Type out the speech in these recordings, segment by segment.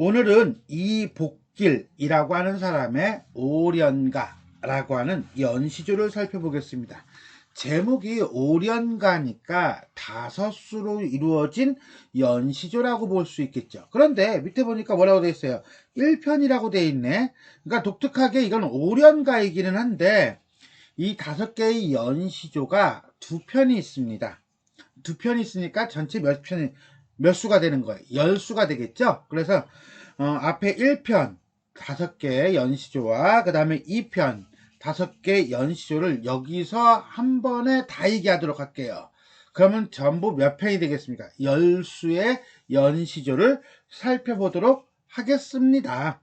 오늘은 이 복길이라고 하는 사람의 오련가라고 하는 연시조를 살펴보겠습니다. 제목이 오련가니까 다섯 수로 이루어진 연시조라고 볼 수 있겠죠. 그런데 밑에 보니까 뭐라고 되어 있어요? 1편이라고 되어 있네. 그러니까 독특하게 이건 오련가이기는 한데 이 다섯 개의 연시조가 두 편이 있습니다. 두 편이 있으니까 전체 몇 편이 몇 수가 되는 거예요. 열 수가 되겠죠. 그래서 어, 앞에 1편 다섯 개의 연시조와 그 다음에 2편 다섯 개 연시조를 여기서 한 번에 다 얘기하도록 할게요. 그러면 전부 몇 편이 되겠습니까? 열 수의 연시조를 살펴보도록 하겠습니다.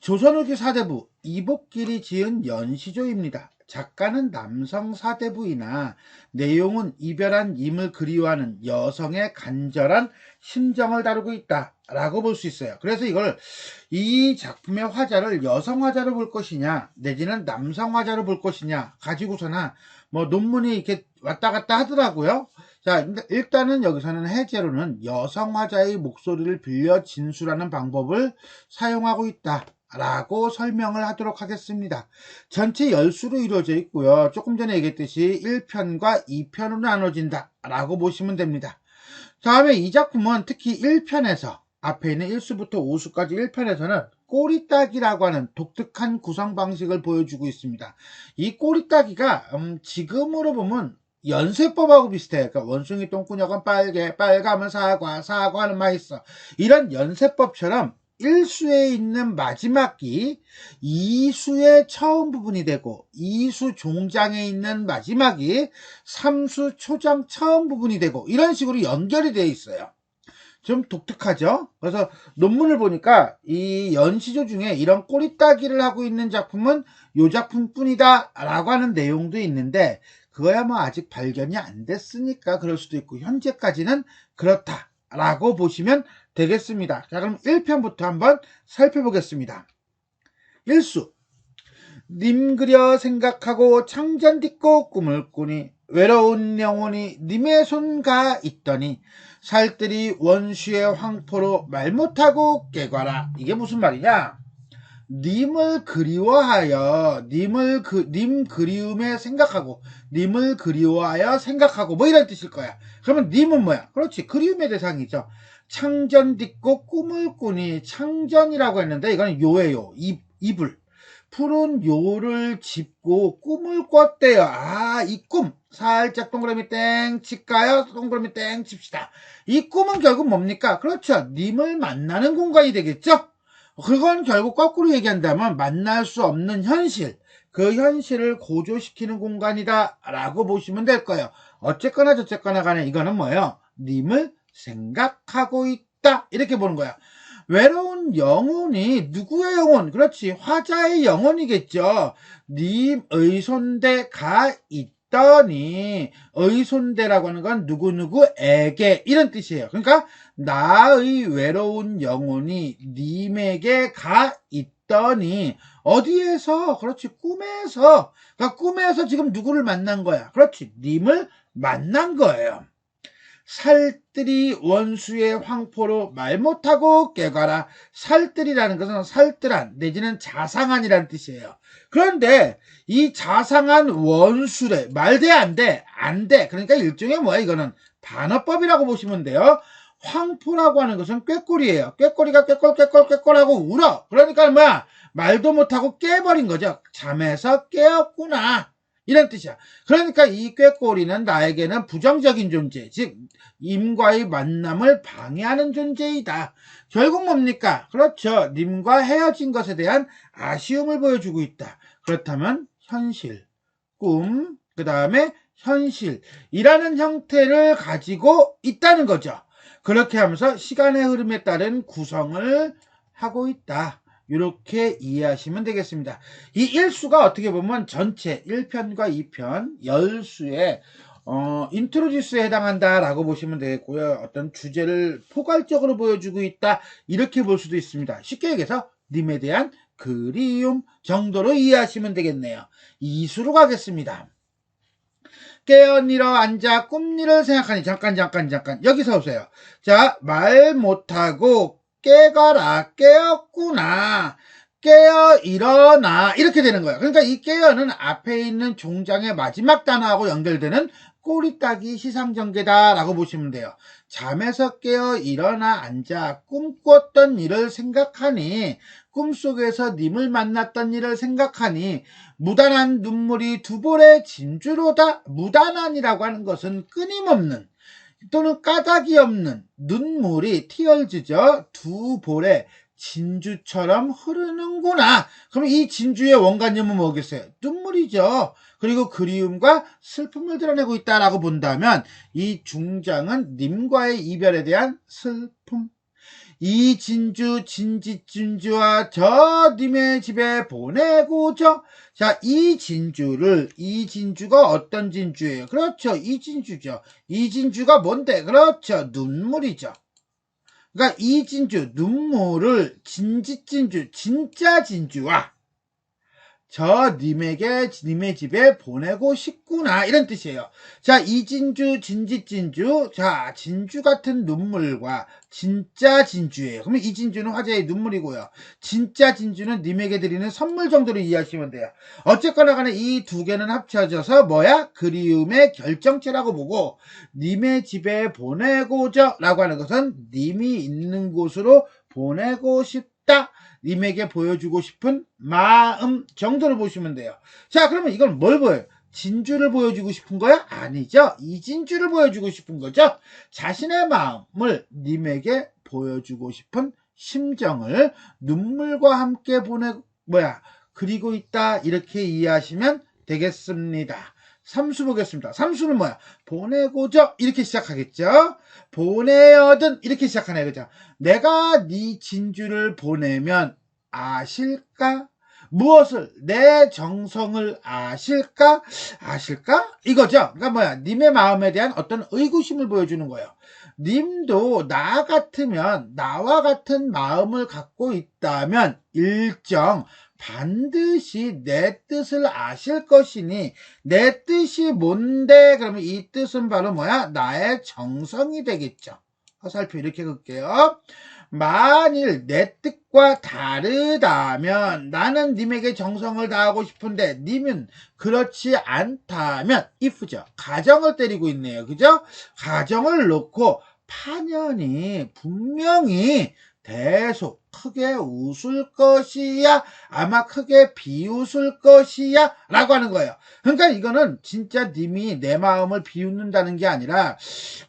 조선후기 사대부 이복길이 지은 연시조입니다. 작가는 남성 사대부이나 내용은 이별한 임을 그리워하는 여성의 간절한 심정을 다루고 있다 라고 볼 수 있어요. 그래서 이걸 이 작품의 화자를 여성 화자로 볼 것이냐 내지는 남성 화자로 볼 것이냐 가지고서나 뭐 논문이 이렇게 왔다 갔다 하더라고요. 자 일단은 여기서는 해제로는 여성 화자의 목소리를 빌려 진술하는 방법을 사용하고 있다. 라고 설명을 하도록 하겠습니다. 전체 열수로 이루어져 있고요. 조금 전에 얘기했듯이 1편과 2편으로 나눠진다 라고 보시면 됩니다. 다음에 이 작품은 특히 1편에서 앞에 있는 1수부터 5수까지 1편에서는 꼬리따기라고 하는 독특한 구성 방식을 보여주고 있습니다. 이 꼬리따기가 음, 지금으로 보면 연세법하고 비슷해요. 그러니까 원숭이 똥꾸녕은 빨개, 빨가면 사과, 사과는 맛있어. 이런 연세법처럼 1수에 있는 마지막 이 2수의 처음 부분이 되고 2수 종장에 있는 마지막이 3수 초장 처음 부분이 되고 이런 식으로 연결이 되어 있어요. 좀 독특하죠? 그래서 논문을 보니까 이 연시조 중에 이런 꼬리 따기를 하고 있는 작품은 이 작품뿐이다 라고 하는 내용도 있는데 그거야 뭐 아직 발견이 안 됐으니까 그럴 수도 있고 현재까지는 그렇다 라고 보시면 되겠습니다. 자, 그럼 1편부터 한번 살펴보겠습니다. 1수. 님 그려 생각하고 창전 딛고 꿈을 꾸니 외로운 영혼이 님의 손가 있더니 살들이 원수의 황포로 말 못하고 깨거라. 이게 무슨 말이냐? 님을 그리워하여 님을 그 님 그리움에 생각하고 님을 그리워하여 생각하고 뭐 이런 뜻일 거야. 그러면 님은 뭐야? 그렇지 그리움의 대상이죠. 창전 딛고 꿈을 꾸니 창전이라고 했는데 이거는 요예요. 이, 이불. 푸른 요를 짚고 꿈을 꿨대요. 아, 이 꿈. 살짝 동그라미 땡 칠까요? 동그라미 땡 칩시다. 이 꿈은 결국 뭡니까? 그렇죠. 님을 만나는 공간이 되겠죠? 그건 결국 거꾸로 얘기한다면 만날 수 없는 현실. 그 현실을 고조시키는 공간이다. 라고 보시면 될 거예요. 어쨌거나 저쨌거나 간에 이거는 뭐예요? 님을 생각하고 있다. 이렇게 보는 거야. 외로운 영혼이 누구의 영혼? 그렇지. 화자의 영혼이겠죠. 님 의손대가 있더니 의손대라고 하는 건 누구누구에게 이런 뜻이에요. 그러니까 나의 외로운 영혼이 님에게 가 있더니 어디에서? 그렇지. 꿈에서. 그러니까 꿈에서 지금 누구를 만난 거야. 그렇지. 님을 만난 거예요. 살뜰이 원수의 황포로 말 못하고 깨가라. 살뜰이라는 것은 살뜰한 내지는 자상한이라는 뜻이에요. 그런데 이 자상한 원수래 말돼 안 돼? 안 돼. 그러니까 일종의 뭐야 이거는 반어법이라고 보시면 돼요. 황포라고 하는 것은 꾀꼬리예요. 꾀꼬리가 꾀꼴 꾀꼴 꾀꼴하고 울어. 그러니까 뭐야 말도 못하고 깨버린 거죠. 잠에서 깨었구나. 이런 뜻이야. 그러니까 이 꾀꼬리는 나에게는 부정적인 존재, 즉 임과의 만남을 방해하는 존재이다. 결국 뭡니까? 그렇죠. 님과 헤어진 것에 대한 아쉬움을 보여주고 있다. 그렇다면 현실, 꿈, 그 다음에 현실이라는 형태를 가지고 있다는 거죠. 그렇게 하면서 시간의 흐름에 따른 구성을 하고 있다. 이렇게 이해하시면 되겠습니다. 이 일수가 어떻게 보면 전체 1편과 2편 열수의 어, 인트로듀스에 해당한다라고 보시면 되겠고요. 어떤 주제를 포괄적으로 보여주고 있다 이렇게 볼 수도 있습니다. 쉽게 얘기해서 님에 대한 그리움 정도로 이해하시면 되겠네요. 이수로 가겠습니다. 깨어니러 앉아 꿈일을 생각하니 잠깐 잠깐 잠깐 여기서 오세요. 자 말 못하고 깨가라 깨었구나 깨어 일어나 이렇게 되는 거예요. 그러니까 이 깨어는 앞에 있는 종장의 마지막 단어하고 연결되는 꼬리 따기 시상전개다라고 보시면 돼요. 잠에서 깨어 일어나 앉아 꿈꿨던 일을 생각하니 꿈속에서 님을 만났던 일을 생각하니 무단한 눈물이 두 볼의 진주로다. 무단한이라고 하는 것은 끊임없는 또는 까닭이 없는 눈물이 티얼즈죠. 두 볼의 진주처럼 흐르는구나. 그럼 이 진주의 원관념은 뭐겠어요? 눈물이죠. 그리고 그리움과 슬픔을 드러내고 있다라고 본다면 이 중장은 님과의 이별에 대한 슬픔. 이 진주 진지 진주와 저 님의 집에 보내고죠. 자, 이 진주를 이 진주가 어떤 진주예요? 그렇죠. 이 진주죠. 이 진주가 뭔데? 그렇죠. 눈물이죠. 그러니까 이 진주 눈물을 진지 진주 진짜 진주와 저 님에게 님의 집에 보내고 싶구나 이런 뜻이에요. 자, 이진주 진지진주 자 진주 같은 눈물과 진짜 진주예요. 그러면 이 진주는 화제의 눈물이고요. 진짜 진주는 님에게 드리는 선물 정도로 이해하시면 돼요. 어쨌거나 간에 이 두 개는 합쳐져서 뭐야? 그리움의 결정체라고 보고 님의 집에 보내고자 라고 하는 것은 님이 있는 곳으로 보내고 싶다. 님에게 보여주고 싶은 마음 정도를 보시면 돼요. 자, 그러면 이건 뭘 보여요? 진주를 보여주고 싶은 거야? 아니죠. 이 진주를 보여주고 싶은 거죠. 자신의 마음을 님에게 보여주고 싶은 심정을 눈물과 함께 보내, 뭐야, 그리고 있다. 이렇게 이해하시면 되겠습니다. 삼수 보겠습니다. 삼수는 뭐야? 보내고죠. 이렇게 시작하겠죠. 보내어든 이렇게 시작하네 그죠? 내가 네 진주를 보내면 아실까? 무엇을 내 정성을 아실까? 아실까? 이거죠. 그러니까 뭐야? 님의 마음에 대한 어떤 의구심을 보여주는 거예요. 님도 나 같으면 나와 같은 마음을 갖고 있다면 일정 반드시 내 뜻을 아실 것이니 내 뜻이 뭔데? 그러면 이 뜻은 바로 뭐야? 나의 정성이 되겠죠. 화살표 이렇게 긋게요. 만일 내 뜻과 다르다면 나는 님에게 정성을 다하고 싶은데 님은 그렇지 않다면 if죠. 가정을 때리고 있네요. 그죠? 가정을 놓고 파년이 분명히 대속 크게 웃을 것이야 아마 크게 비웃을 것이야 라고 하는 거예요. 그러니까 이거는 진짜 님이 내 마음을 비웃는다는 게 아니라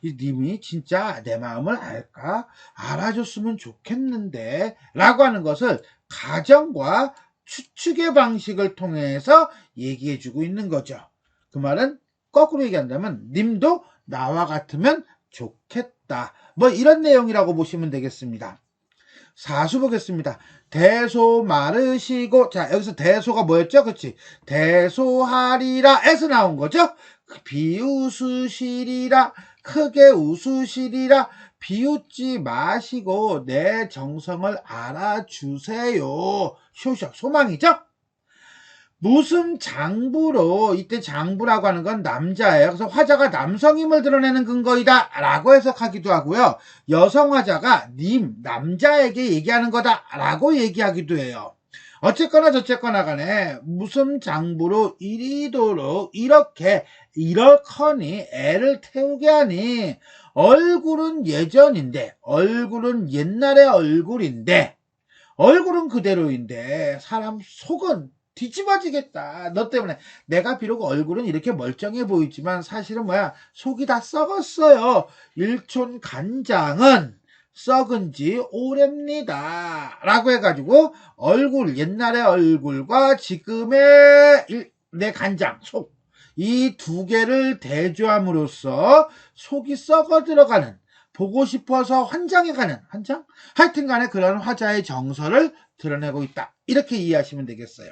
이 님이 진짜 내 마음을 알까? 알아줬으면 좋겠는데 라고 하는 것을 가정과 추측의 방식을 통해서 얘기해 주고 있는 거죠. 그 말은 거꾸로 얘기한다면 님도 나와 같으면 좋겠다. 뭐 이런 내용이라고 보시면 되겠습니다 사수 보겠습니다. 대소 마르시고 자 여기서 대소가 뭐였죠? 그렇지? 대소하리라 에서 나온 거죠? 비웃으시리라 크게 웃으시리라 비웃지 마시고 내 정성을 알아주세요. 쇼쇼 소망이죠? 무슨 장부로 이때 장부라고 하는 건 남자예요. 그래서 화자가 남성임을 드러내는 근거이다 라고 해석하기도 하고요. 여성 화자가 님 남자에게 얘기하는 거다 라고 얘기하기도 해요. 어쨌거나 저쨌거나 간에 무슨 장부로 이리도록 이렇게 이렇거니 애를 태우게 하니 얼굴은 예전인데 얼굴은 옛날의 얼굴인데 얼굴은 그대로인데 사람 속은 뒤집어지겠다. 너 때문에. 내가 비록 얼굴은 이렇게 멀쩡해 보이지만 사실은 뭐야. 속이 다 썩었어요. 일촌 간장은 썩은 지 오래입니다. 라고 해가지고 얼굴, 옛날의 얼굴과 지금의 내 간장, 속. 이 두 개를 대조함으로써 속이 썩어 들어가는 보고 싶어서 환장해 가는 환장? 하여튼 간에 그런 화자의 정서를 드러내고 있다. 이렇게 이해하시면 되겠어요.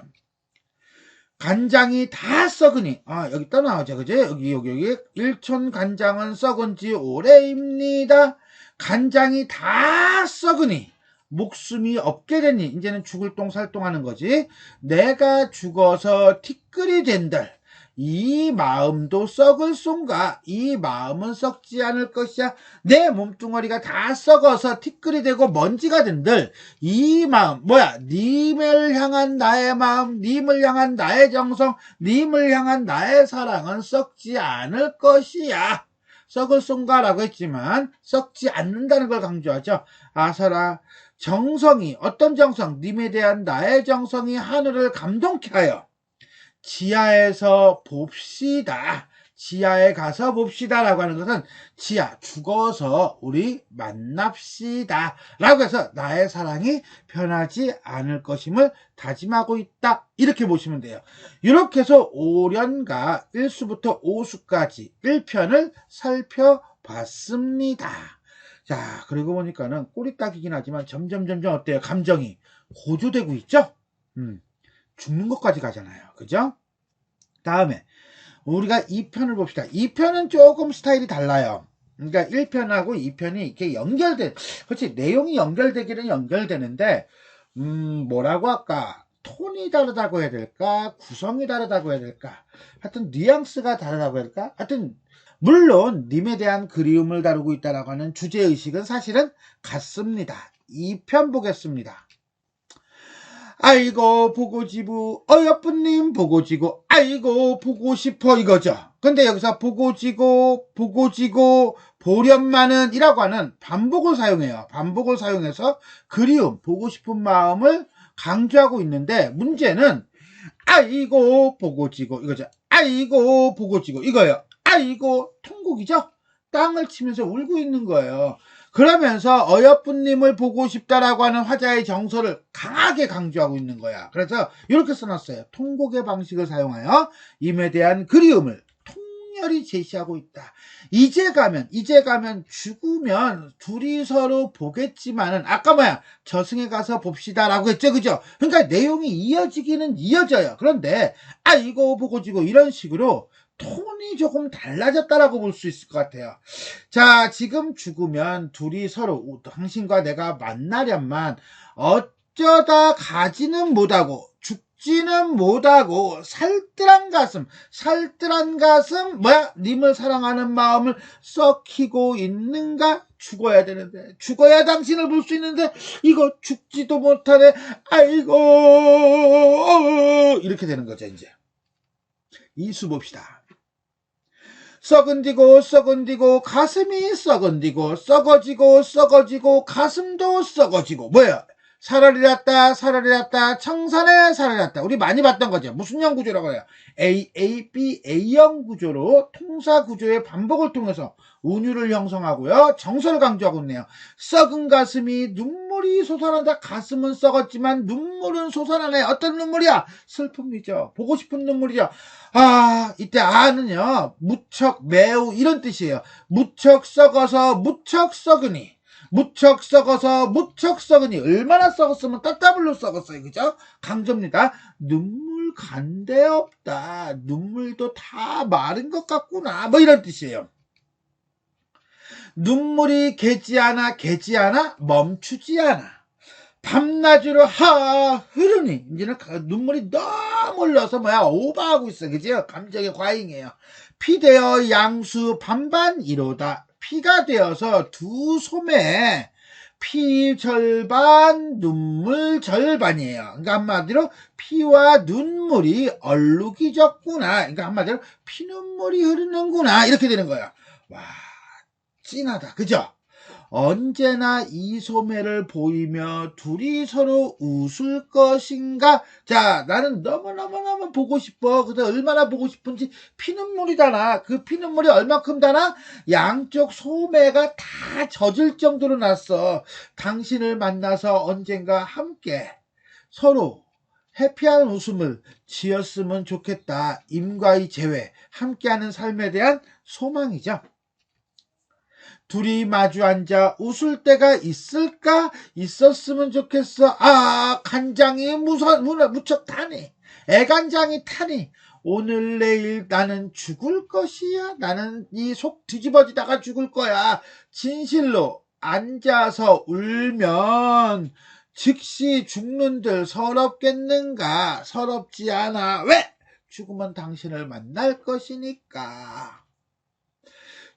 간장이 다 썩으니. 아 여기 떠나오죠 그죠 여기 여기 여기. 일촌 간장은 썩은 지 오래입니다. 간장이 다 썩으니 목숨이 없게 되니? 이제는 죽을 똥 살 똥하는 거지. 내가 죽어서 티끌이 된들 이 마음도 썩을 쏜가? 이 마음은 썩지 않을 것이야. 내 몸뚱어리가 다 썩어서 티끌이 되고 먼지가 된들. 이 마음 뭐야? 님을 향한 나의 마음 님을 향한 나의 정성 님을 향한 나의 사랑은 썩지 않을 것이야. 썩을 쏜가라고 했지만 썩지 않는다는 걸 강조하죠. 아사라 정성이 어떤 정성? 님에 대한 나의 정성이 하늘을 감동케 하여 지하에서 봅시다. 지하에 가서 봅시다 라고 하는 것은 지하 죽어서 우리 만납시다. 라고 해서 나의 사랑이 변하지 않을 것임을 다짐하고 있다. 이렇게 보시면 돼요. 이렇게 해서 오련가 1수부터 5수까지 1편을 살펴봤습니다. 자 그리고 보니까는 꼬리 딱이긴 하지만 점점 점점 어때요? 감정이 고조되고 있죠? 음. 죽는 것까지 가잖아요. 그죠? 다음에 우리가 2편을 봅시다. 2편은 조금 스타일이 달라요. 그러니까 1편하고 2편이 이렇게 연결돼. 그렇지. 내용이 연결되기는 연결되는데 음, 뭐라고 할까? 톤이 다르다고 해야 될까? 구성이 다르다고 해야 될까? 하여튼 뉘앙스가 다르다고 해야 될까? 하여튼 물론 님에 대한 그리움을 다루고 있다라고 하는 주제 의식은 사실은 같습니다. 2편 보겠습니다. 아이고 보고지부 어여쁜님 보고지고 아이고 보고 싶어 이거죠. 근데 여기서 보고지고 보고지고 보련만은 이라고 하는 반복을 사용해요. 반복을 사용해서 그리움 보고 싶은 마음을 강조하고 있는데 문제는 아이고 보고지고 이거죠. 아이고 보고지고 이거예요. 아이고 통곡이죠. 땅을 치면서 울고 있는 거예요. 그러면서 어여쁜님을 보고 싶다라고 하는 화자의 정서를 강하게 강조하고 있는 거야. 그래서 이렇게 써놨어요. 통곡의 방식을 사용하여 임에 대한 그리움을 통렬히 제시하고 있다. 이제 가면 이제 가면 죽으면 둘이 서로 보겠지만은 아까 뭐야 저승에 가서 봅시다라고 했죠 그죠 그러니까 내용이 이어지기는 이어져요 그런데 아이고 보고 지고 이런 식으로 톤이 조금 달라졌다라고 볼 수 있을 것 같아요. 자, 지금 죽으면 둘이 서로 당신과 내가 만나련만 어쩌다 가지는 못하고 죽지는 못하고 살뜰한 가슴, 살뜰한 가슴, 뭐야? 님을 사랑하는 마음을 썩히고 있는가? 죽어야 되는데, 죽어야 당신을 볼 수 있는데, 이거 죽지도 못하네. 아이고, 이렇게 되는 거죠, 이제. 이수 봅시다. 썩은디고 썩은디고 가슴이 썩은디고 썩어지고 썩어지고 가슴도 썩어지고. 뭐야? 사라리랐다 사라리랐다 청산에 사라리랐다. 우리 많이 봤던 거죠. 무슨 형 구조라고 해요? A, A, B, A형 구조로 통사 구조의 반복을 통해서 운율을 형성하고요. 정서를 강조하고 있네요. 썩은 가슴이 눈물이 솟아난다. 가슴은 썩었지만 눈물은 솟아나네. 어떤 눈물이야? 슬픔이죠. 보고 싶은 눈물이죠. 아 이때 아는요. 무척 매우 이런 뜻이에요. 무척 썩어서 무척 썩으니 무척 썩어서 무척 썩으니 얼마나 썩었으면 따따블로 썩었어요 그죠? 강조입니다. 눈물 간데 없다. 눈물도 다 마른 것 같구나. 뭐 이런 뜻이에요 눈물이 개지 않아 개지 않아 멈추지 않아 밤낮으로 하 흐르니 이제는 눈물이 너무 흘러서 뭐야 오버하고 있어 그죠 감정의 과잉이에요 피 되어 양수 반반 이로다 피가 되어서 두 소매 피 절반 눈물 절반이에요. 그러니까 한마디로 피와 눈물이 얼룩이 졌구나. 그러니까 한마디로 피눈물이 흐르는구나. 이렇게 되는 거예요. 와 찐하다. 그죠? 언제나 이 소매를 보이며 둘이 서로 웃을 것인가? 자, 나는 너무너무너무 보고 싶어. 근데 얼마나 보고 싶은지 피눈물이 다나. 그 피눈물이 얼마큼 다나? 양쪽 소매가 다 젖을 정도로 났어. 당신을 만나서 언젠가 함께 서로 해피한 웃음을 지었으면 좋겠다. 임과의 재회, 함께하는 삶에 대한 소망이죠. 둘이 마주 앉아 웃을 때가 있을까? 있었으면 좋겠어. 아, 간장이 무서, 무척 타니. 애간장이 타니. 오늘 내일 나는 죽을 것이야. 나는 이 속 뒤집어지다가 죽을 거야. 진실로 앉아서 울면 즉시 죽는들 서럽겠는가? 서럽지 않아. 왜? 죽으면 당신을 만날 것이니까.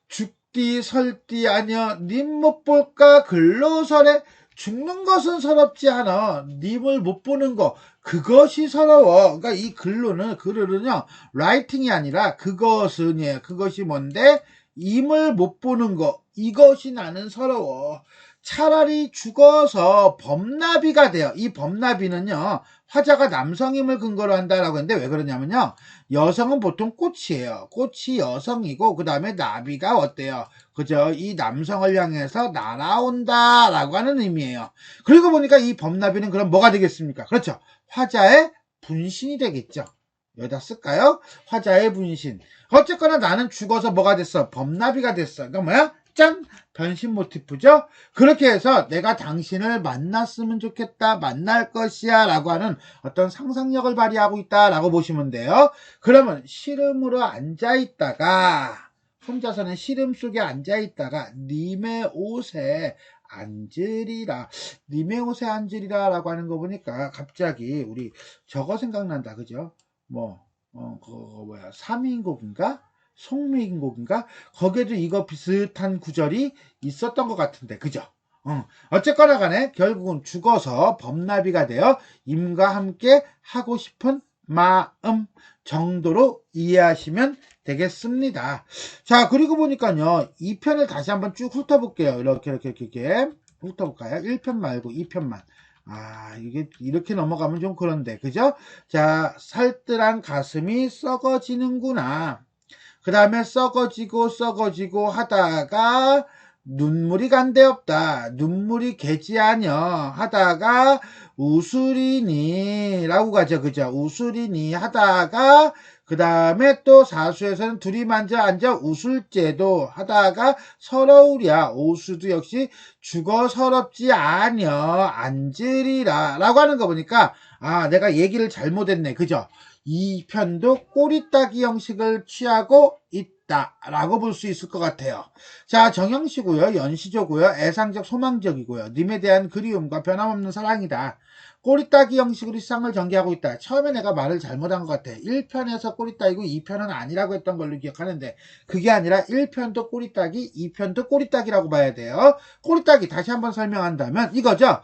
죽 디 설디 아니여 님 못 볼까? 글로설에 죽는 것은 서럽지 않아. 님을 못 보는 거. 그것이 서러워. 그러니까 이 글로는 글을은요 라이팅이 아니라 그것은이에요. 그것이 뭔데? 임을 못 보는 거. 이것이 나는 서러워 차라리 죽어서 범나비가 돼요. 이 범나비는요, 화자가 남성임을 근거로 한다라고 했는데 왜 그러냐면요, 여성은 보통 꽃이에요. 꽃이 여성이고, 그 다음에 나비가 어때요? 그죠? 이 남성을 향해서 날아온다라고 하는 의미예요. 그리고 보니까 이 범나비는 그럼 뭐가 되겠습니까? 그렇죠. 화자의 분신이 되겠죠. 여기다 쓸까요? 화자의 분신. 어쨌거나 나는 죽어서 뭐가 됐어? 범나비가 됐어. 그러니까 뭐야? 짠! 변신 모티프죠? 그렇게 해서 내가 당신을 만났으면 좋겠다, 만날 것이야 라고 하는 어떤 상상력을 발휘하고 있다 라고 보시면 돼요. 그러면 시름으로 앉아있다가 혼자서는 시름 속에 앉아있다가 님의 옷에 앉으리라. 님의 옷에 앉으리라 라고 하는 거 보니까 갑자기 우리 저거 생각난다. 그죠? 뭐, 어, 그거 뭐야. 삼인곡인가? 송미인곡인가? 거기에도 이거 비슷한 구절이 있었던 것 같은데, 그죠? 어. 어쨌거나 간에 결국은 죽어서 범나비가 되어 임과 함께 하고 싶은 마음 정도로 이해하시면 되겠습니다. 자, 그리고 보니까요, 이 편을 다시 한번 쭉 훑어볼게요. 이렇게, 이렇게, 이렇게, 이렇게. 훑어볼까요? 1편 말고 2편만. 아, 이게 이렇게 넘어가면 좀 그런데, 그죠? 자, 살뜰한 가슴이 썩어지는구나. 그 다음에 썩어지고 썩어지고 하다가 눈물이 간데 없다. 눈물이 개지 아녀 하다가 우수리니 라고 가죠. 그죠? 우수리니 하다가 그 다음에 또 사수에서는 둘이 만져 앉아 웃을제도 하다가 서러우랴 오수도 역시 죽어 서럽지 아녀 앉으리라 라고 하는 거 보니까 아 내가 얘기를 잘못했네. 그죠? 이 편도 꼬리 따기 형식을 취하고 있다라고 볼 수 있을 것 같아요. 자, 정형시고요. 연시조고요. 애상적, 소망적이고요. 님에 대한 그리움과 변함없는 사랑이다. 꼬리 따기 형식으로 시상을 전개하고 있다. 처음에 내가 말을 잘못한 것 같아. 1편에서 꼬리따기고 2편은 아니라고 했던 걸로 기억하는데 그게 아니라 1편도 꼬리 따기, 2편도 꼬리 따기라고 봐야 돼요. 꼬리 따기 다시 한번 설명한다면 이거죠.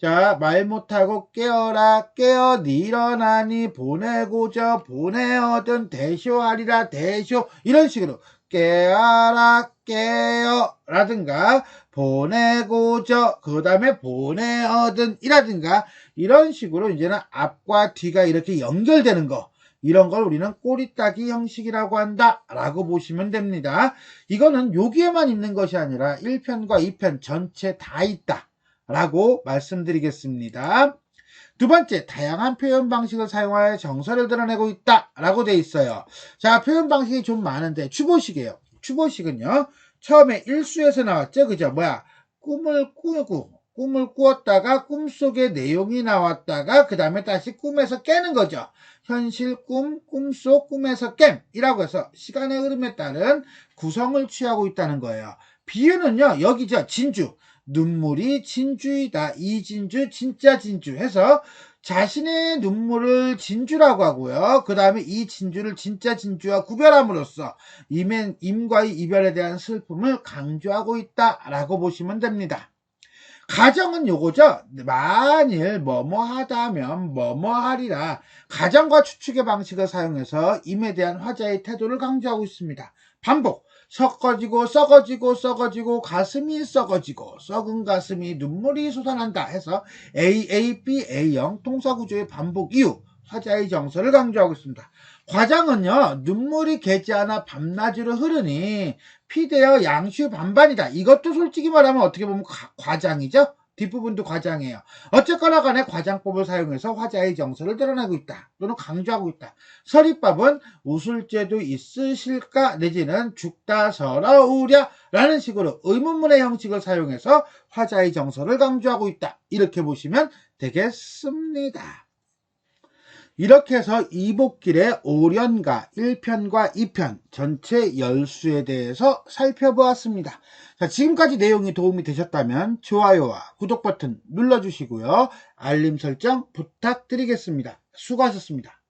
자, 말 못하고 깨어라, 깨어, 일어나니, 보내고저, 보내어든, 대쇼하리라, 대쇼, 이런 식으로, 깨어라, 깨어, 라든가, 보내고저, 그 다음에 보내어든, 이라든가, 이런 식으로 이제는 앞과 뒤가 이렇게 연결되는 거, 이런 걸 우리는 꼬리 따기 형식이라고 한다 라고 보시면 됩니다. 이거는 여기에만 있는 것이 아니라 1편과 2편 전체 다 있다. 라고 말씀드리겠습니다. 두 번째, 다양한 표현 방식을 사용하여 정서를 드러내고 있다. 라고 돼 있어요. 자, 표현 방식이 좀 많은데, 추보식이에요. 추보식은요, 처음에 일수에서 나왔죠? 그죠? 뭐야? 꿈을 꾸고, 꿈을 꾸었다가 꿈속의 내용이 나왔다가, 그 다음에 다시 꿈에서 깨는 거죠. 현실 꿈, 꿈속, 꿈에서 깸이라고 해서 시간의 흐름에 따른 구성을 취하고 있다는 거예요. 비유는요, 여기죠. 진주. 눈물이 진주이다. 이 진주, 진짜 진주 해서 자신의 눈물을 진주라고 하고요. 그 다음에 이 진주를 진짜 진주와 구별함으로써 임엔, 임과의 이별에 대한 슬픔을 강조하고 있다라고 보시면 됩니다. 가정은 요거죠. 만일 뭐뭐 하다면 뭐뭐 하리라. 가정과 추측의 방식을 사용해서 임에 대한 화자의 태도를 강조하고 있습니다. 반복. 섞어지고 썩어지고 썩어지고 가슴이 썩어지고 썩은 가슴이 눈물이 솟아난다 해서 AAB A형 통사구조의 반복 이후 화자의 정서를 강조하고 있습니다. 과장은요 눈물이 개지 않아 밤낮으로 흐르니 피되어 양슈 반반이다. 이것도 솔직히 말하면 어떻게 보면 과장이죠. 뒷부분도 과장이에요. 어쨌거나 간에 과장법을 사용해서 화자의 정서를 드러내고 있다. 또는 강조하고 있다. 서리법은 웃을 죄도 있으실까 내지는 죽다 서러우랴 라는 식으로 의문문의 형식을 사용해서 화자의 정서를 강조하고 있다. 이렇게 보시면 되겠습니다. 이렇게 해서 이복길의 오련가 1편과 2편 전체 열수에 대해서 살펴보았습니다. 자, 지금까지 내용이 도움이 되셨다면 좋아요와 구독 버튼 눌러주시고요. 알림 설정 부탁드리겠습니다. 수고하셨습니다.